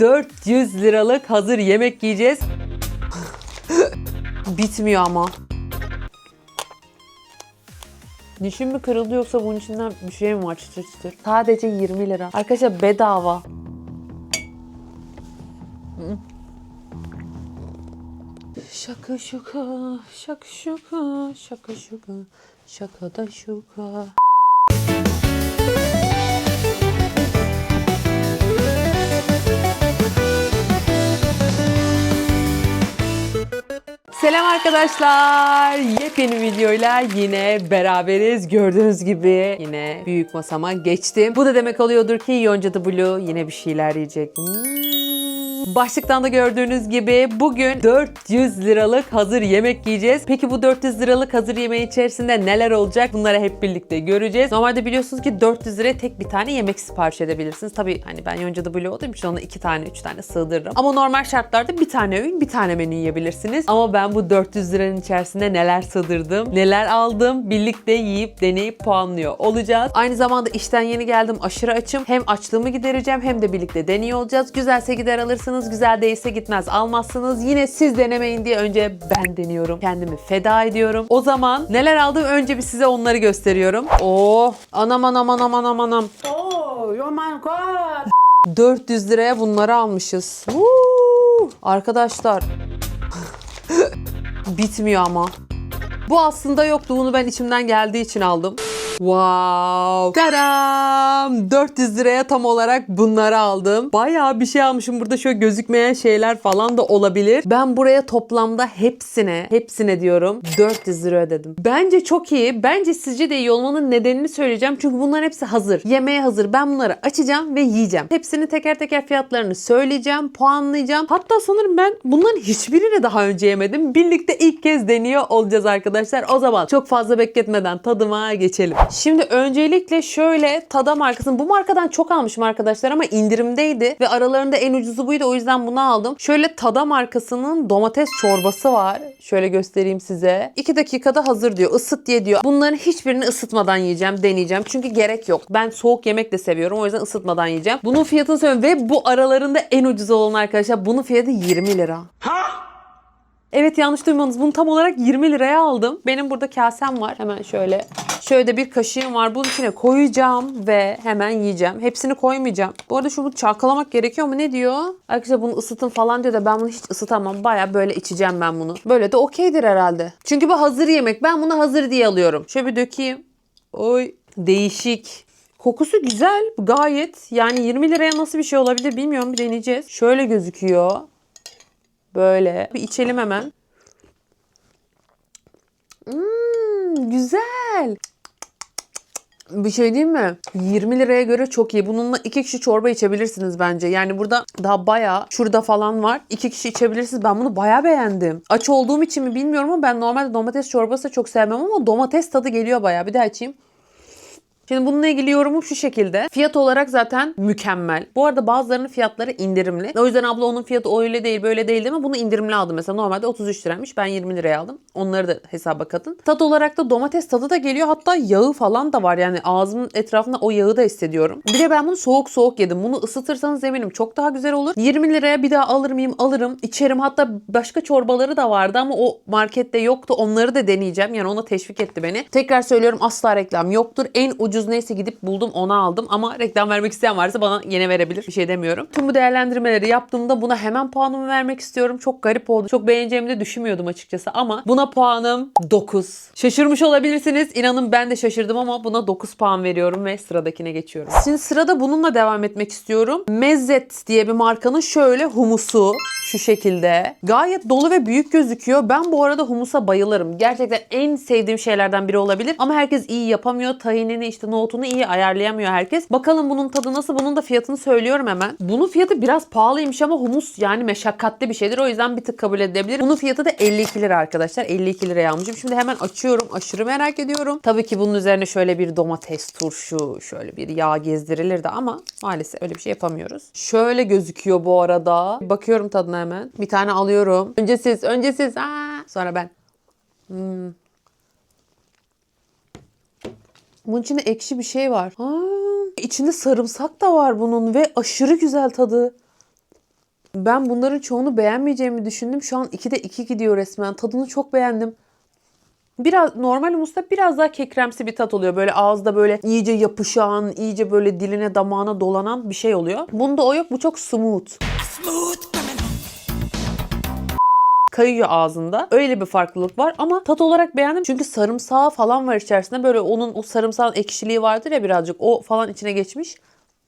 400 liralık hazır yemek yiyeceğiz. Bitmiyor ama. Dişim mi kırıldı yoksa bunun içinden bir şey mi var çıtır çıtır? Sadece 20 lira. Arkadaşlar bedava. Şaka şaka, şaka şaka, şaka şaka, şaka da şaka. Selam arkadaşlar. Yepyeni videoyla yine beraberiz. Gördüğünüz gibi yine büyük masama geçtim. Bu da demek oluyordur ki Yonca Blue yine bir şeyler yiyecek. Hmm. Başlıktan da gördüğünüz gibi bugün 400 liralık hazır yemek yiyeceğiz. Peki bu 400 liralık hazır yemeğin içerisinde neler olacak? Bunları hep birlikte göreceğiz. Normalde biliyorsunuz ki 400 liraya tek bir tane yemek sipariş edebilirsiniz. Tabii hani ben Yonca the Blue olduğum için ona iki tane, üç tane sığdırırım. Ama normal şartlarda bir tane öğün, bir tane menü yiyebilirsiniz. Ama ben bu 400 liranın içerisinde neler sığdırdım, neler aldım birlikte yiyip deneyip puanlıyor olacağız. Aynı zamanda işten yeni geldim aşırı açım. Hem açlığımı gidereceğim hem de birlikte deniyor olacağız. Güzelse gider alırsınız, güzel değilse gitmez almazsınız. Yine siz denemeyin diye önce ben deniyorum. Kendimi feda ediyorum. O zaman neler aldım önce bir size onları gösteriyorum. Oh anam anam anam anam anam. Oh, oh my god! 400 liraya bunları almışız. Woo! Arkadaşlar bitmiyor ama. Bu aslında yoktu. Bunu ben içimden geldiği için aldım. Wow. Tadam! 400 liraya tam olarak bunları aldım. Bayağı bir şey almışım. Burada şöyle gözükmeyen şeyler falan da olabilir. Ben buraya toplamda hepsine, hepsine diyorum 400 lira ödedim. Bence çok iyi. Bence sizce de iyi olmanın nedenini söyleyeceğim. Çünkü bunların hepsi hazır. Yemeğe hazır. Ben bunları açacağım ve yiyeceğim. Hepsini teker teker fiyatlarını söyleyeceğim, puanlayacağım. Hatta sanırım ben bunların hiçbirini daha önce yemedim. Birlikte ilk kez deniyor olacağız arkadaşlar. O zaman çok fazla bekletmeden tadıma geçelim. Şimdi öncelikle şöyle Tada markasının bu markadan çok almışım arkadaşlar ama indirimdeydi ve aralarında en ucuzu buydu o yüzden bunu aldım. Şöyle Tada markasının domates çorbası var. Şöyle göstereyim size. 2 dakikada hazır diyor. Isıt diye diyor. Bunların hiçbirini ısıtmadan yiyeceğim, deneyeceğim. Çünkü gerek yok. Ben soğuk yemek de seviyorum. O yüzden ısıtmadan yiyeceğim. Bunun fiyatını söylüyorum ve bu aralarında en ucuzu olan arkadaşlar. Bunun fiyatı 20 lira. Evet yanlış duymadınız. Bunu tam olarak 20 liraya aldım. Benim burada kasem var. Hemen şöyle. Şöyle de bir kaşığım var. Bunun içine koyacağım ve hemen yiyeceğim. Hepsini koymayacağım. Bu arada şunu çalkalamak gerekiyor mu? Ne diyor? Arkadaşlar bunu ısıtın falan diyor da ben bunu hiç ısıtamam. Baya böyle içeceğim ben bunu. Böyle de okeydir herhalde. Çünkü bu hazır yemek. Ben bunu hazır diye alıyorum. Şöyle bir dökeyim. Oy. Değişik. Kokusu güzel. Gayet. Yani 20 liraya nasıl bir şey olabilir bilmiyorum. Bir deneyeceğiz. Şöyle gözüküyor. Böyle. Bir içelim hemen. Hmm, güzel. Bir şey diyeyim mi? 20 liraya göre çok iyi. Bununla iki kişi çorba içebilirsiniz bence. Yani burada daha bayağı şurada falan var. İki kişi içebilirsiniz. Ben bunu bayağı beğendim. Aç olduğum için mi bilmiyorum ama ben normalde domates çorbası çok sevmem ama domates tadı geliyor bayağı. Bir daha açayım. Şimdi bununla ilgili yorumum şu şekilde. Fiyat olarak zaten mükemmel. Bu arada bazılarının fiyatları indirimli. O yüzden abla onun fiyatı öyle değil böyle değil değil mi? Bunu indirimli aldım mesela. Normalde 33 liraymış. Ben 20 liraya aldım. Onları da hesaba katın. Tat olarak da domates tadı da geliyor. Hatta yağı falan da var. Yani ağzımın etrafında o yağı da hissediyorum. Bir de ben bunu soğuk soğuk yedim. Bunu ısıtırsanız eminim çok daha güzel olur. 20 liraya bir daha alır mıyım? Alırım. İçerim. Hatta başka çorbaları da vardı ama o markette yoktu. Onları da deneyeceğim. Yani ona teşvik etti beni. Tekrar söylüyorum asla reklam yoktur. En ucuz neyse gidip buldum onu aldım. Ama reklam vermek isteyen varsa bana yine verebilir. Bir şey demiyorum. Tüm bu değerlendirmeleri yaptığımda buna hemen puanımı vermek istiyorum. Çok garip oldu. Çok beğeneceğimi de düşünmüyordum açıkçası ama buna puanım 9. Şaşırmış olabilirsiniz. İnanın ben de şaşırdım ama buna 9 puan veriyorum ve sıradakine geçiyorum. Şimdi sırada bununla devam etmek istiyorum. Mezzet diye bir markanın şöyle humusu şu şekilde. Gayet dolu ve büyük gözüküyor. Ben bu arada humusa bayılırım. Gerçekten en sevdiğim şeylerden biri olabilir. Ama herkes iyi yapamıyor. Tahinini işte nohutunu iyi ayarlayamıyor herkes. Bakalım bunun tadı nasıl? Bunun da fiyatını söylüyorum hemen. Bunun fiyatı biraz pahalıymış ama humus yani meşakkatli bir şeydir. O yüzden bir tık kabul edebilir. Bunun fiyatı da 52 lira arkadaşlar. 52 liraya almışım. Şimdi hemen açıyorum. Aşırı merak ediyorum. Tabii ki bunun üzerine şöyle bir domates turşu, şöyle bir yağ gezdirilirdi ama maalesef öyle bir şey yapamıyoruz. Şöyle gözüküyor bu arada. Bakıyorum tadına hemen. Bir tane alıyorum. Önce siz, önce siz. Aa, sonra ben. Hmm. Bunun içinde ekşi bir şey var. Aa, içinde sarımsak da var bunun ve aşırı güzel tadı. Ben bunların çoğunu beğenmeyeceğimi düşündüm. Şu an 2'de 2 gidiyor resmen. Tadını çok beğendim. Biraz normal humusta biraz daha kekremsi bir tat oluyor. Böyle ağızda böyle iyice yapışan, iyice böyle diline damağına dolanan bir şey oluyor. Bunda o yok. Bu çok smooth. Kayıyor ağzında. Öyle bir farklılık var ama tat olarak beğendim. Çünkü sarımsağı falan var içerisinde. Böyle onun o sarımsağın ekşiliği vardır ya birazcık. O falan içine geçmiş.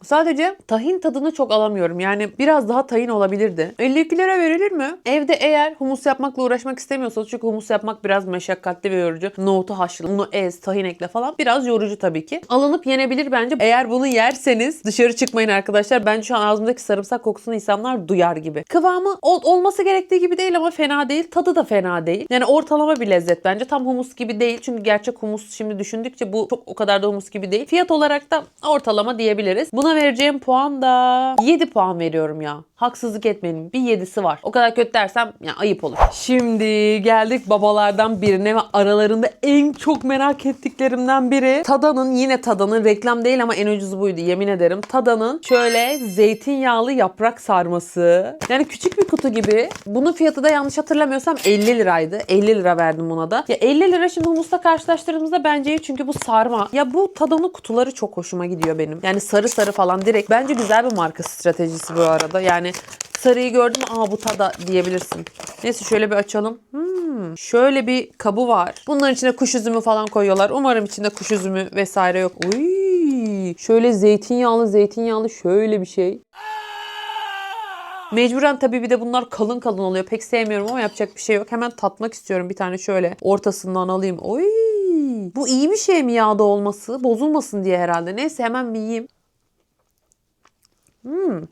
Sadece tahin tadını çok alamıyorum. Yani biraz daha tahin olabilirdi. 52 lira verilir mi? Evde eğer humus yapmakla uğraşmak istemiyorsanız çünkü humus yapmak biraz meşakkatli ve yorucu. Nohutu haşla, onu ez, tahin ekle falan. Biraz yorucu tabii ki. Alınıp yenebilir bence. Eğer bunu yerseniz dışarı çıkmayın arkadaşlar. Bence şu an ağzımdaki sarımsak kokusunu insanlar duyar gibi. Kıvamı ol- olması gerektiği gibi değil ama fena değil. Tadı da fena değil. Yani ortalama bir lezzet bence. Tam humus gibi değil. Çünkü gerçek humus şimdi düşündükçe bu çok o kadar da humus gibi değil. Fiyat olarak da ortalama diyebiliriz. Buna vereceğim puan da 7 puan veriyorum ya. Haksızlık etmeyin. Bir 7'si var. O kadar kötü dersem ya ayıp olur. Şimdi geldik babalardan birine ve aralarında en çok merak ettiklerimden biri. Tada'nın yine Tada'nın reklam değil ama en ucuzu buydu yemin ederim. Tada'nın şöyle zeytinyağlı yaprak sarması. Yani küçük bir kutu gibi. Bunun fiyatı da yanlış hatırlamıyorsam 50 liraydı. 50 lira verdim buna da. Ya 50 lira şimdi humusla karşılaştırdığımızda bence iyi çünkü bu sarma. Ya bu Tada'nın kutuları çok hoşuma gidiyor benim. Yani sarı sarı falan direkt. Bence güzel bir marka stratejisi bu arada. Yani sarıyı gördüm aa bu tada diyebilirsin. Neyse şöyle bir açalım. Hmm, şöyle bir kabı var. Bunların içine kuş üzümü falan koyuyorlar. Umarım içinde kuş üzümü vesaire yok. Uy, şöyle zeytinyağlı zeytinyağlı şöyle bir şey. Mecburen tabii bir de bunlar kalın kalın oluyor. Pek sevmiyorum ama yapacak bir şey yok. Hemen tatmak istiyorum bir tane şöyle ortasından alayım. Oy! Bu iyi bir şey mi yağda olması? Bozulmasın diye herhalde. Neyse hemen bir yiyeyim. Hmm.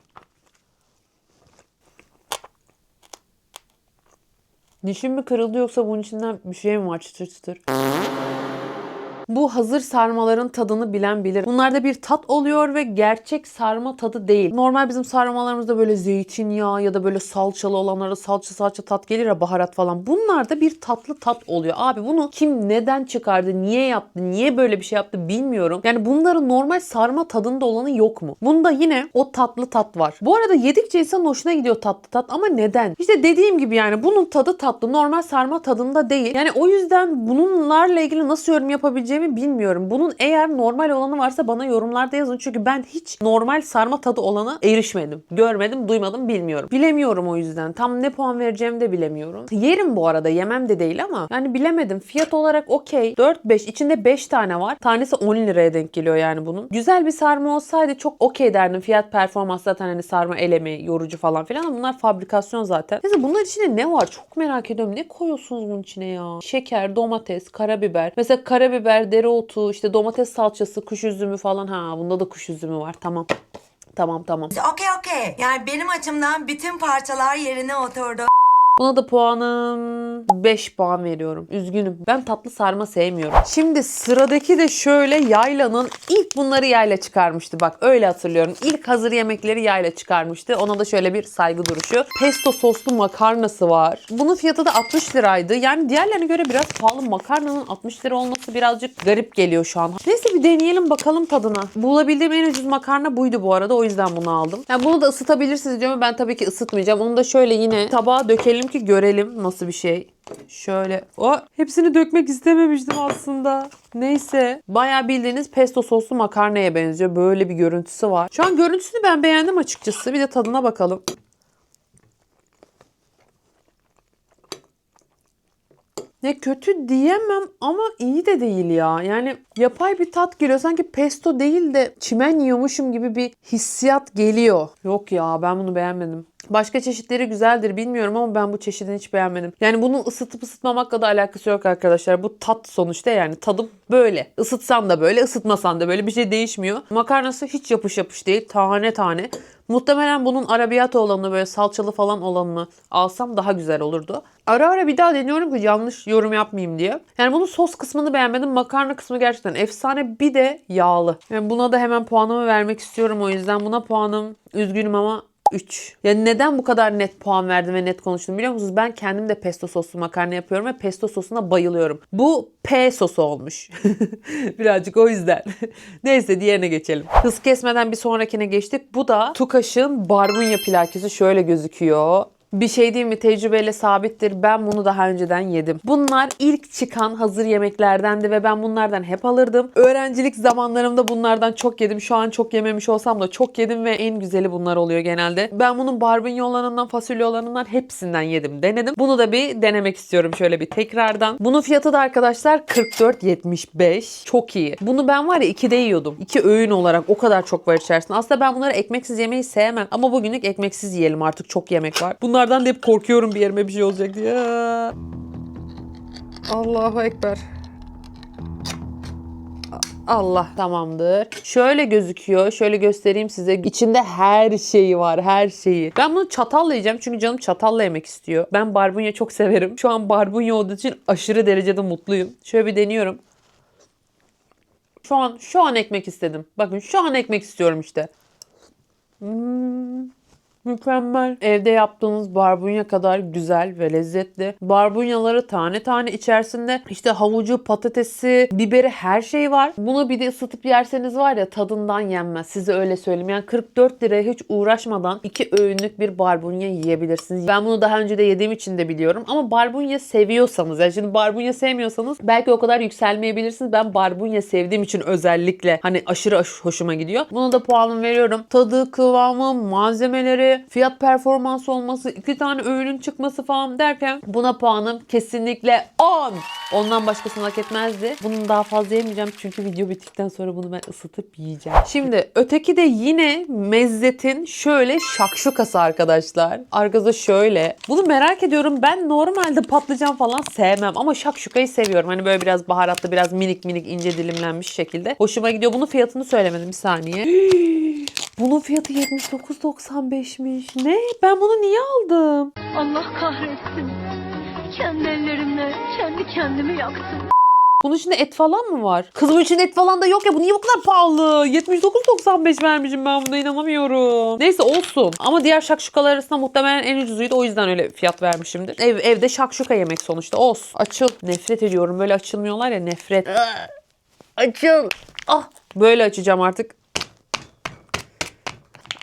Dişim mi kırıldı yoksa bunun içinden bir şey mi var çıtır çıtır? Bu hazır sarmaların tadını bilen bilir. Bunlarda bir tat oluyor ve gerçek sarma tadı değil. Normal bizim sarmalarımızda böyle zeytinyağı ya da böyle salçalı olanlara salça salça tat gelir ya baharat falan. Bunlarda bir tatlı tat oluyor. Abi bunu kim neden çıkardı, niye yaptı, niye böyle bir şey yaptı bilmiyorum. Yani bunların normal sarma tadında olanı yok mu? Bunda yine o tatlı tat var. Bu arada yedikçe insanın hoşuna gidiyor tatlı tat ama neden? İşte dediğim gibi yani bunun tadı tatlı. Normal sarma tadında değil. Yani o yüzden bunlarla ilgili nasıl yorum yapabileceğimi bilmiyorum. Bunun eğer normal olanı varsa bana yorumlarda yazın. Çünkü ben hiç normal sarma tadı olana erişmedim. Görmedim, duymadım, bilmiyorum. Bilemiyorum o yüzden. Tam ne puan vereceğimi de bilemiyorum. Yerim bu arada. Yemem de değil ama yani bilemedim. Fiyat olarak okey. 4-5. içinde 5 tane var. Tanesi 10 liraya denk geliyor yani bunun. Güzel bir sarma olsaydı çok okey derdim. Fiyat performans zaten hani sarma elemi, yorucu falan filan ama bunlar fabrikasyon zaten. Neyse bunlar içinde ne var? Çok merak ediyorum. Ne koyuyorsunuz bunun içine ya? Şeker, domates, karabiber. Mesela karabiber, dereotu, işte domates salçası, kuş üzümü falan. Ha bunda da kuş üzümü var. Tamam. Tamam tamam. Okey okey. Yani benim açımdan bütün parçalar yerine oturdu. Buna da puanım 5 puan veriyorum. Üzgünüm. Ben tatlı sarma sevmiyorum. Şimdi sıradaki de şöyle Yayla'nın ilk bunları Yayla çıkarmıştı. Bak öyle hatırlıyorum. İlk hazır yemekleri Yayla çıkarmıştı. Ona da şöyle bir saygı duruşu. Pesto soslu makarnası var. Bunun fiyatı da 60 liraydı. Yani diğerlerine göre biraz pahalı. Makarnanın 60 lira olması birazcık garip geliyor şu an. Neyse bir deneyelim bakalım tadına. Bulabildiğim en ucuz makarna buydu bu arada. O yüzden bunu aldım. Yani bunu da ısıtabilirsiniz diyorum. Ben tabii ki ısıtmayacağım. Onu da şöyle yine tabağa dökelim ki görelim nasıl bir şey. Şöyle. O hepsini dökmek istememiştim aslında. Neyse. Bayağı bildiğiniz pesto soslu makarnaya benziyor. Böyle bir görüntüsü var. Şu an görüntüsünü ben beğendim açıkçası. Bir de tadına bakalım. Ne kötü diyemem ama iyi de değil ya. Yani yapay bir tat geliyor. Sanki pesto değil de çimen yiyormuşum gibi bir hissiyat geliyor. Yok ya ben bunu beğenmedim. Başka çeşitleri güzeldir bilmiyorum ama ben bu çeşidini hiç beğenmedim. Yani bunun ısıtıp ısıtmamakla da alakası yok arkadaşlar. Bu tat sonuçta yani tadım böyle. Isıtsan da böyle, ısıtmasan da böyle bir şey değişmiyor. Makarnası hiç yapış yapış değil. Tane tane. Muhtemelen bunun arabiyata olanını böyle salçalı falan olanını alsam daha güzel olurdu. Ara ara bir daha deniyorum ki yanlış yorum yapmayayım diye. Yani bunun sos kısmını beğenmedim. Makarna kısmı gerçekten efsane. Bir de yağlı. Yani buna da hemen puanımı vermek istiyorum o yüzden. Buna puanım üzgünüm ama 3. Ya neden bu kadar net puan verdim ve net konuştum biliyor musunuz? Ben kendim de pesto soslu makarna yapıyorum ve pesto sosuna bayılıyorum. Bu P sosu olmuş. Birazcık o yüzden. Neyse diğerine geçelim. Hız kesmeden bir sonrakine geçtik. Bu da Tukaş'ın barbunya plakisi şöyle gözüküyor. Bir şey değil mi tecrübeyle sabittir. Ben bunu daha önceden yedim. Bunlar ilk çıkan hazır yemeklerdendi ve ben bunlardan hep alırdım. Öğrencilik zamanlarımda bunlardan çok yedim. Şu an çok yememiş olsam da çok yedim ve en güzeli bunlar oluyor genelde. Ben bunun barbunya olanından, fasulye olanından hepsinden yedim. Denedim. Bunu da bir denemek istiyorum şöyle bir tekrardan. Bunun fiyatı da arkadaşlar 44.75. Çok iyi. Bunu ben var ya ikide yiyordum. İki öğün olarak o kadar çok var içerisinde. Aslında ben bunları ekmeksiz yemeyi sevmem. Ama bugünlük ekmeksiz yiyelim artık çok yemek var. Bunlardan da hep korkuyorum bir yerime bir şey olacak diye. Allahu Ekber. Allah tamamdır. Şöyle gözüküyor. Şöyle göstereyim size. İçinde her şeyi var. Her şeyi. Ben bunu çatalla yiyeceğim. Çünkü canım çatalla yemek istiyor. Ben barbunya çok severim. Şu an barbunya olduğu için aşırı derecede mutluyum. Şöyle bir deniyorum. Şu an şu an ekmek istedim. Bakın şu an ekmek istiyorum işte. Hmm, mükemmel. Evde yaptığınız barbunya kadar güzel ve lezzetli. Barbunyaları tane tane içerisinde işte havucu, patatesi, biberi her şey var. Bunu bir de ısıtıp yerseniz var ya tadından yenmez. Size öyle söyleyeyim. Yani 44 liraya hiç uğraşmadan iki öğünlük bir barbunya yiyebilirsiniz. Ben bunu daha önce de yediğim için de biliyorum. Ama barbunya seviyorsanız yani şimdi barbunya sevmiyorsanız belki o kadar yükselmeyebilirsiniz. Ben barbunya sevdiğim için özellikle hani aşırı aş- hoşuma gidiyor. Buna da puanımı veriyorum. Tadı, kıvamı, malzemeleri, fiyat performans olması, iki tane öğünün çıkması falan derken buna puanım kesinlikle 10. Ondan başkasını hak etmezdi. Bunun daha fazla yemeyeceğim çünkü video bittikten sonra bunu ben ısıtıp yiyeceğim. Şimdi öteki de yine Mezzet'in şöyle şakşukası arkadaşlar. Arkada şöyle. Bunu merak ediyorum. Ben normalde patlıcan falan sevmem ama şakşukayı seviyorum. Hani böyle biraz baharatlı, biraz minik minik ince dilimlenmiş şekilde. Hoşuma gidiyor. Bunun fiyatını söylemedim bir saniye. Bunun fiyatı 79.95'miş. Ne? Ben bunu niye aldım? Allah kahretsin. Kendi ellerimle kendi kendimi yaktım. Bunun içinde et falan mı var? Kızım içinde et falan da yok ya. Bu niye bu kadar pahalı? 79.95 vermişim ben buna inanamıyorum. Neyse olsun. Ama diğer şakşukalar arasında muhtemelen en ucuzuydu. O yüzden öyle fiyat vermişimdir. Ev, evde şakşuka yemek sonuçta. Olsun. Açıl. Nefret ediyorum. Böyle açılmıyorlar ya nefret. Açıl. Ah. Böyle açacağım artık.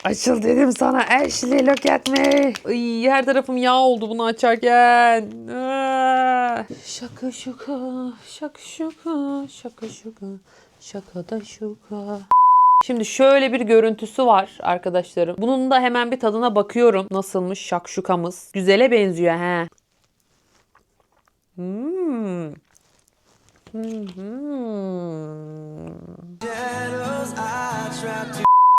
Açıl dedim sana Ashley look at me. Ay, her tarafım yağ oldu bunu açarken. Ah. Şaka şaka, şaka şaka, şaka şaka, şaka da şaka. Şimdi şöyle bir görüntüsü var arkadaşlarım. Bunun da hemen bir tadına bakıyorum. Nasılmış şakşukamız. Güzele benziyor he. Hmm. Hmm.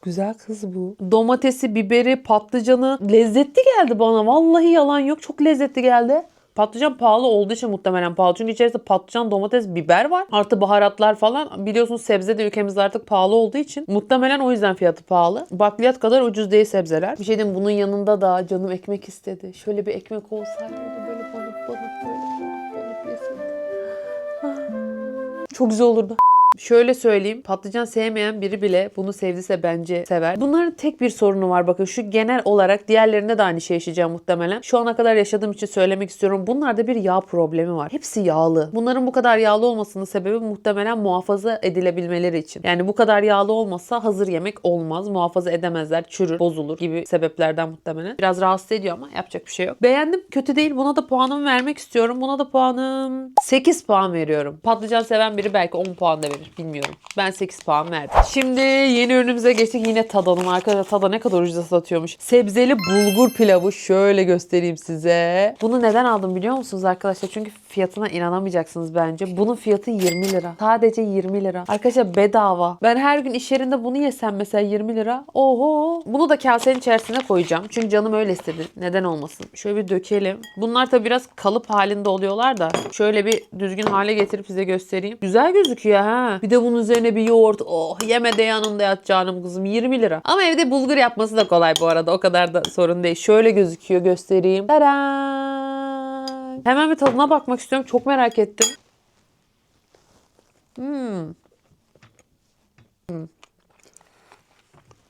Güzel kız bu. Domatesi, biberi, patlıcanı lezzetli geldi bana. Vallahi yalan yok. Çok lezzetli geldi. Patlıcan pahalı olduğu için muhtemelen pahalı. Çünkü içerisinde patlıcan, domates, biber var. Artı baharatlar falan. Biliyorsunuz sebze de ülkemizde artık pahalı olduğu için. Muhtemelen o yüzden fiyatı pahalı. Bakliyat kadar ucuz değil sebzeler. Bir şey diyeyim bunun yanında da canım ekmek istedi. Şöyle bir ekmek olsaydı böyle balık balık böyle balık balık yeseydim. Ah. Çok güzel olurdu. Şöyle söyleyeyim patlıcan sevmeyen biri bile bunu sevdiyse bence sever. Bunların tek bir sorunu var bakın şu genel olarak diğerlerinde de aynı şey yaşayacağım muhtemelen. Şu ana kadar yaşadığım için söylemek istiyorum. Bunlarda bir yağ problemi var. Hepsi yağlı. Bunların bu kadar yağlı olmasının sebebi muhtemelen muhafaza edilebilmeleri için. Yani bu kadar yağlı olmasa hazır yemek olmaz. Muhafaza edemezler, çürür, bozulur gibi sebeplerden muhtemelen. Biraz rahatsız ediyor ama yapacak bir şey yok. Beğendim. Kötü değil. Buna da puanımı vermek istiyorum. Buna da puanım 8 puan veriyorum. Patlıcan seven biri belki 10 puan da verir. Bilmiyorum. Ben 8 puan verdim. Şimdi yeni ürünümüze geçtik. Yine tadalım arkadaşlar. Tada ne kadar ucuza satıyormuş. Sebzeli bulgur pilavı. Şöyle göstereyim size. Bunu neden aldım biliyor musunuz arkadaşlar? Çünkü fiyatına inanamayacaksınız bence. Bunun fiyatı 20 lira. Sadece 20 lira. Arkadaşlar bedava. Ben her gün iş yerinde bunu yesem mesela 20 lira. Oho. Bunu da kasenin içerisine koyacağım. Çünkü canım öyle istedi. Neden olmasın? Şöyle bir dökelim. Bunlar tabi biraz kalıp halinde oluyorlar da. Şöyle bir düzgün hale getirip size göstereyim. Güzel gözüküyor ha. Bir de bunun üzerine bir yoğurt. Oh yeme de yanında yat canım kızım. 20 lira. Ama evde bulgur yapması da kolay bu arada. O kadar da sorun değil. Şöyle gözüküyor göstereyim. Tadam. Hemen bir tadına bakmak istiyorum. Çok merak ettim. Hmm. Hmm.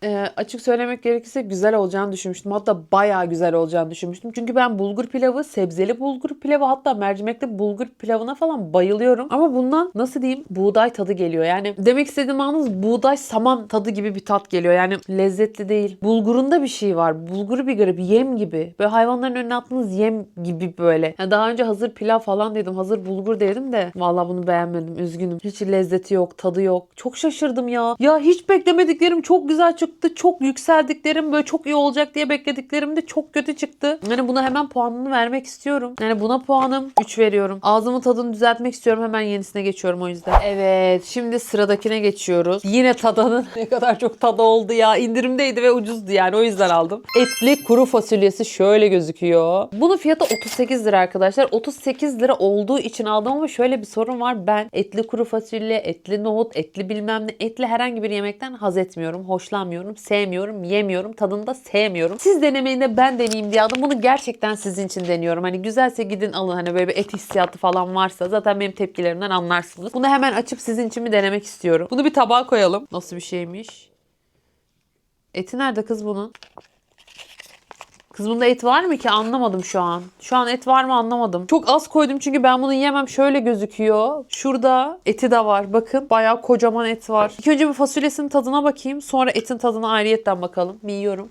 Ee, açık söylemek gerekirse güzel olacağını düşünmüştüm. Hatta bayağı güzel olacağını düşünmüştüm. Çünkü ben bulgur pilavı, sebzeli bulgur pilavı hatta mercimekli bulgur pilavına falan bayılıyorum. Ama bundan nasıl diyeyim buğday tadı geliyor. Yani demek istediğim anınız buğday saman tadı gibi bir tat geliyor. Yani lezzetli değil. Bulgurunda bir şey var. Bulguru bir garip yem gibi. Böyle hayvanların önüne attığınız yem gibi böyle. Yani daha önce hazır pilav falan dedim. Hazır bulgur dedim de. Vallahi bunu beğenmedim. Üzgünüm. Hiç lezzeti yok. Tadı yok. Çok şaşırdım ya. Ya hiç beklemediklerim çok güzel çıktı. Çok yükseldiklerim böyle çok iyi olacak diye beklediklerim de çok kötü çıktı. Yani buna hemen puanını vermek istiyorum. Yani buna puanım 3 veriyorum. Ağzımın tadını düzeltmek istiyorum. Hemen yenisine geçiyorum o yüzden. Evet. Şimdi sıradakine geçiyoruz. Yine tadanın ne kadar çok tadı oldu ya. İndirimdeydi ve ucuzdu yani. O yüzden aldım. Etli kuru fasulyesi şöyle gözüküyor. Bunun fiyatı 38 lira arkadaşlar. 38 lira olduğu için aldım ama şöyle bir sorun var. Ben etli kuru fasulye, etli nohut, etli bilmem ne, etli herhangi bir yemekten haz etmiyorum. Hoşlanmıyorum, sevmiyorum, yemiyorum. Tadını da sevmiyorum. Siz denemeyin de ben deneyeyim diye aldım. Bunu gerçekten sizin için deniyorum. Hani güzelse gidin alın. Hani böyle bir et hissiyatı falan varsa zaten benim tepkilerimden anlarsınız. Bunu hemen açıp sizin için bir denemek istiyorum. Bunu bir tabağa koyalım. Nasıl bir şeymiş? Eti nerede kız bunun? Kız bunda et var mı ki anlamadım şu an. Şu an et var mı anlamadım. Çok az koydum çünkü ben bunu yemem. Şöyle gözüküyor. Şurada eti de var. Bakın bayağı kocaman et var. İlk önce bir fasulyesinin tadına bakayım. Sonra etin tadına ayrıyetten bakalım. Bir yiyorum.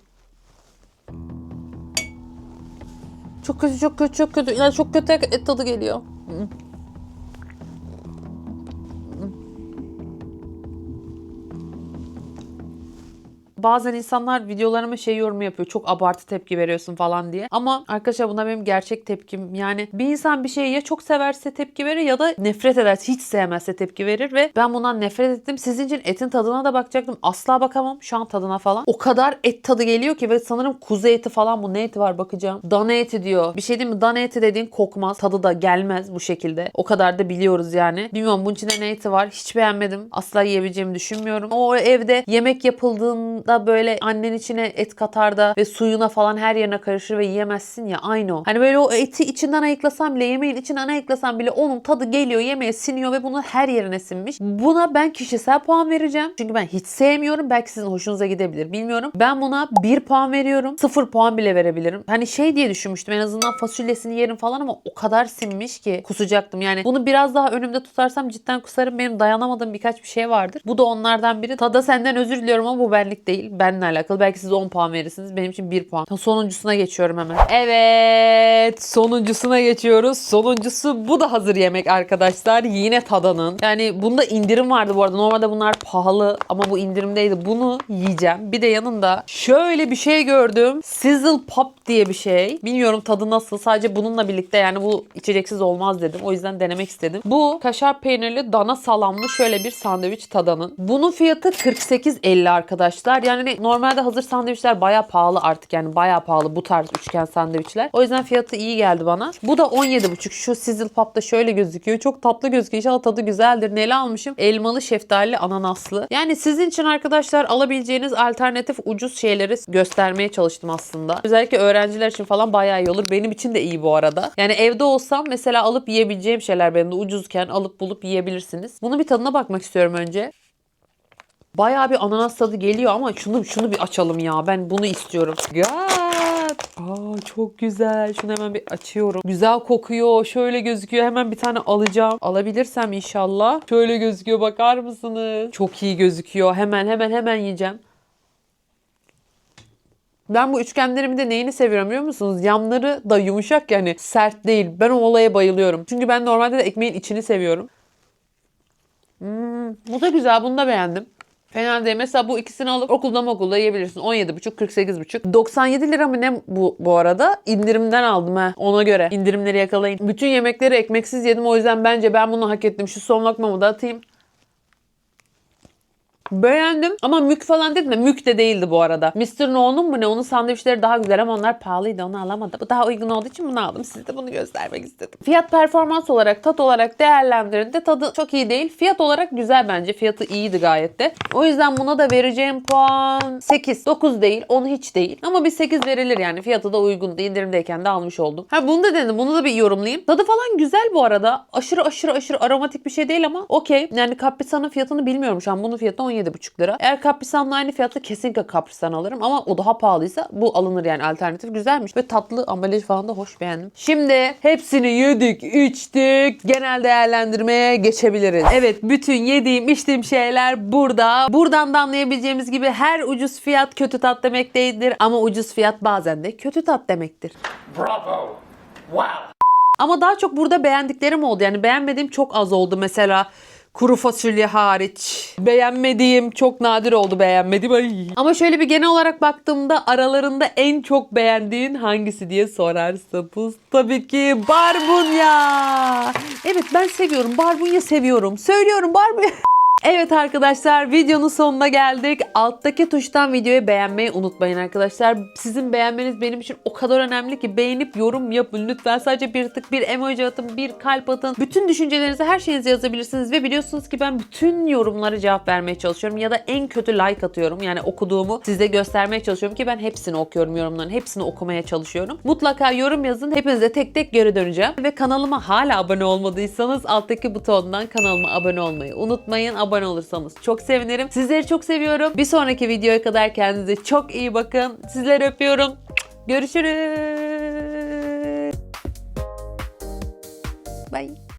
Çok kötü çok kötü çok kötü. Yani çok kötü et tadı geliyor. Bazen insanlar videolarıma şey yorumu yapıyor. Çok abartı tepki veriyorsun falan diye. Ama arkadaşlar buna benim gerçek tepkim. Yani bir insan bir şeyi ya çok severse tepki verir ya da nefret ederse hiç sevmezse tepki verir ve ben bundan nefret ettim. Sizin için etin tadına da bakacaktım. Asla bakamam şu an tadına falan. O kadar et tadı geliyor ki ve sanırım kuzu eti falan bu ne eti var bakacağım. Dana eti diyor. Bir şey değil mi? Dana eti dediğin kokmaz. Tadı da gelmez bu şekilde. O kadar da biliyoruz yani. Bilmiyorum bunun içinde ne eti var. Hiç beğenmedim. Asla yiyebileceğimi düşünmüyorum. O evde yemek yapıldığında böyle annen içine et katar da ve suyuna falan her yerine karışır ve yiyemezsin ya aynı o. Hani böyle o eti içinden ayıklasan bile yemeğin içinden ayıklasan bile onun tadı geliyor yemeğe siniyor ve bunun her yerine sinmiş. Buna ben kişisel puan vereceğim. Çünkü ben hiç sevmiyorum. Belki sizin hoşunuza gidebilir bilmiyorum. Ben buna 1 puan veriyorum. 0 puan bile verebilirim. Hani şey diye düşünmüştüm en azından fasulyesini yerim falan ama o kadar sinmiş ki kusacaktım. Yani bunu biraz daha önümde tutarsam cidden kusarım. Benim dayanamadığım birkaç bir şey vardır. Bu da onlardan biri. Tada senden özür diliyorum ama bu benlik değil. Benle alakalı. Belki siz 10 puan verirsiniz. Benim için 1 puan. Sonuncusuna geçiyorum hemen. Evet. Sonuncusuna geçiyoruz. Sonuncusu bu da hazır yemek arkadaşlar. Yine Tada'nın. Yani bunda indirim vardı bu arada. Normalde bunlar pahalı ama bu indirimdeydi. Bunu yiyeceğim. Bir de yanında şöyle bir şey gördüm. Sizzle Pop diye bir şey. Bilmiyorum tadı nasıl. Sadece bununla birlikte yani bu içeceksiz olmaz dedim. O yüzden denemek istedim. Bu kaşar peynirli dana salamlı şöyle bir sandviç Tada'nın. Bunun fiyatı 48.50 arkadaşlar. Yani normalde hazır sandviçler baya pahalı artık. Yani baya pahalı bu tarz üçgen sandviçler. O yüzden fiyatı iyi geldi bana. Bu da 17.5. Şu Sizzle Pop'ta şöyle gözüküyor. Çok tatlı gözüküyor. İnşallah tadı güzeldir. Neli almışım? Elmalı, şeftali, ananaslı. Yani sizin için arkadaşlar alabileceğiniz alternatif ucuz şeyleri göstermeye çalıştım aslında. Özellikle öğrenciler için falan bayağı iyi olur. Benim için de iyi bu arada. Yani evde olsam mesela alıp yiyebileceğim şeyler benim de ucuzken alıp bulup yiyebilirsiniz. Bunun bir tadına bakmak istiyorum önce. Bayağı bir ananas tadı geliyor ama şunu şunu bir açalım ya. Ben bunu istiyorum. God. Aa çok güzel. Şunu hemen bir açıyorum. Güzel kokuyor. Şöyle gözüküyor. Hemen bir tane alacağım. Alabilirsem inşallah. Şöyle gözüküyor. Bakar mısınız? Çok iyi gözüküyor. Hemen hemen hemen yiyeceğim. Ben bu üçgenlerin bir de neyini seviyorum biliyor musunuz? Yanları da yumuşak yani sert değil. Ben o olaya bayılıyorum. Çünkü ben normalde de ekmeğin içini seviyorum. Hmm, bu da güzel. Bunu da beğendim. Fena değil. Mesela bu ikisini alıp okulda mı okulda yiyebilirsin. 17,5, 48,5. 97 lira mı ne bu bu arada? İndirimden aldım ha. Ona göre. İndirimleri yakalayın. Bütün yemekleri ekmeksiz yedim. O yüzden bence ben bunu hak ettim. Şu son lokmamı da atayım. Beğendim ama mük falan dedim de mük de değildi bu arada. Mr. No'nun mu ne? Onun sandviçleri daha güzel ama onlar pahalıydı onu alamadım. Bu daha uygun olduğu için bunu aldım. Size de bunu göstermek istedim. Fiyat performans olarak tat olarak değerlendirildi. Tadı çok iyi değil. Fiyat olarak güzel bence. Fiyatı iyiydi gayet de. O yüzden buna da vereceğim puan 8. 9 değil. 10 hiç değil. Ama bir 8 verilir yani. Fiyatı da uygundu. İndirimdeyken de almış oldum. Ha bunu da denedim. Bunu da bir yorumlayayım. Tadı falan güzel bu arada. Aşırı aşırı aşırı aromatik bir şey değil ama okey. Yani Cappisa'nın fiyatını bilmiyorum şu an. Bunun fiyatı 17,5 17,5 lira. Eğer kaprisanla aynı fiyatla kesinlikle kaprisan alırım ama o daha pahalıysa bu alınır yani alternatif güzelmiş ve tatlı ambalaj falan da hoş beğendim. Şimdi hepsini yedik, içtik. Genel değerlendirmeye geçebiliriz. Evet bütün yediğim, içtiğim şeyler burada. Buradan da anlayabileceğimiz gibi her ucuz fiyat kötü tat demek değildir ama ucuz fiyat bazen de kötü tat demektir. Bravo. Wow. Ama daha çok burada beğendiklerim oldu. Yani beğenmediğim çok az oldu. Mesela kuru fasulye hariç. Beğenmediğim çok nadir oldu beğenmediğim. Ay. Ama şöyle bir genel olarak baktığımda aralarında en çok beğendiğin hangisi diye sorarsanız tabii ki barbunya. Evet ben seviyorum. Barbunya seviyorum. Söylüyorum barbunya. Evet arkadaşlar videonun sonuna geldik. Alttaki tuştan videoyu beğenmeyi unutmayın arkadaşlar. Sizin beğenmeniz benim için o kadar önemli ki beğenip yorum yapın. Lütfen sadece bir tık bir emoji atın, bir kalp atın. Bütün düşüncelerinizi her şeyinizi yazabilirsiniz ve biliyorsunuz ki ben bütün yorumlara cevap vermeye çalışıyorum ya da en kötü like atıyorum. Yani okuduğumu size göstermeye çalışıyorum ki ben hepsini okuyorum yorumların. Hepsini okumaya çalışıyorum. Mutlaka yorum yazın. Hepinize tek tek geri döneceğim. Ve kanalıma hala abone olmadıysanız alttaki butondan kanalıma abone olmayı unutmayın. Abone olursanız çok sevinirim. Sizleri çok seviyorum. Bir sonraki videoya kadar kendinize çok iyi bakın. Sizleri öpüyorum. Görüşürüz. Bye.